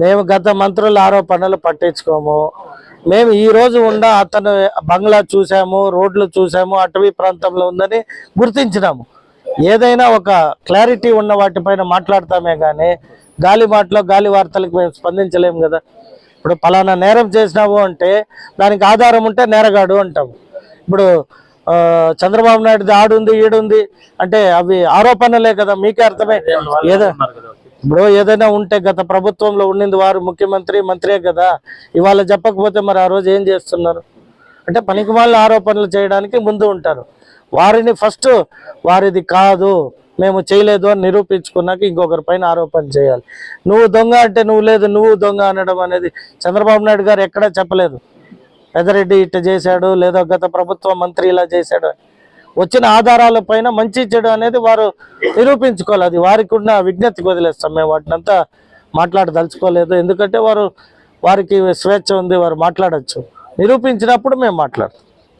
మేము గత మంత్రుల ఆరోపణలు పట్టించుకోము. మేము ఈ రోజు ఉన్న అతను బంగ్లా చూసాము రోడ్లు చూసాము అటవీ ప్రాంతంలో ఉందని గుర్తించినాము. ఏదైనా ఒక క్లారిటీ ఉన్న వాటిపైన మాట్లాడతామే కానీ గాలి మాటలో గాలి వార్తలకు మేము స్పందించలేము కదా. ఇప్పుడు పలానా నేరం చేసినావు అంటే దానికి ఆధారం ఉంటే నేరగాడు అంటాము ఇప్పుడు చంద్రబాబు నాయుడుది ఆడుంది ఈడుంది అంటే అవి ఆరోపణలే కదా మీకే అర్థమే ఏదో ఇప్పుడు ఏదైనా ఉంటే గత ప్రభుత్వంలో ఉండింది వారు ముఖ్యమంత్రి మంత్రే కదా. ఇవాళ చెప్పకపోతే మరి ఆ రోజు ఏం చేస్తున్నారు? అంటే పనికిమాలిన ఆరోపణలు చేయడానికి ముందు ఉంటారు. వారిని ఫస్ట్ వారిది కాదు మేము చేయలేదు అని నిరూపించుకున్నాక ఇంకొకరి పైన ఆరోపణ చేయాలి. నువ్వు దొంగ అంటే నువ్వు లేదు నువ్వు దొంగ అనడం అనేది చంద్రబాబు నాయుడు గారు ఎక్కడా చెప్పలేదు. పెదరెడ్డి ఇట్ట చేశాడు లేదా గత ప్రభుత్వ మంత్రి ఇలా చేశాడు. అని. వచ్చిన ఆధారాల పైన మంచి చెడు అనేది వారు నిరూపించుకోవాలి. అది వారికి ఉన్న విజ్ఞప్తికి వదిలేస్తాం. మేము వాటినంతా మాట్లాడదలుచుకోలేదు. ఎందుకంటే వారు వారికి స్వేచ్ఛ ఉంది. వారు మాట్లాడచ్చు. నిరూపించినప్పుడు మేము మాట్లాడతాం.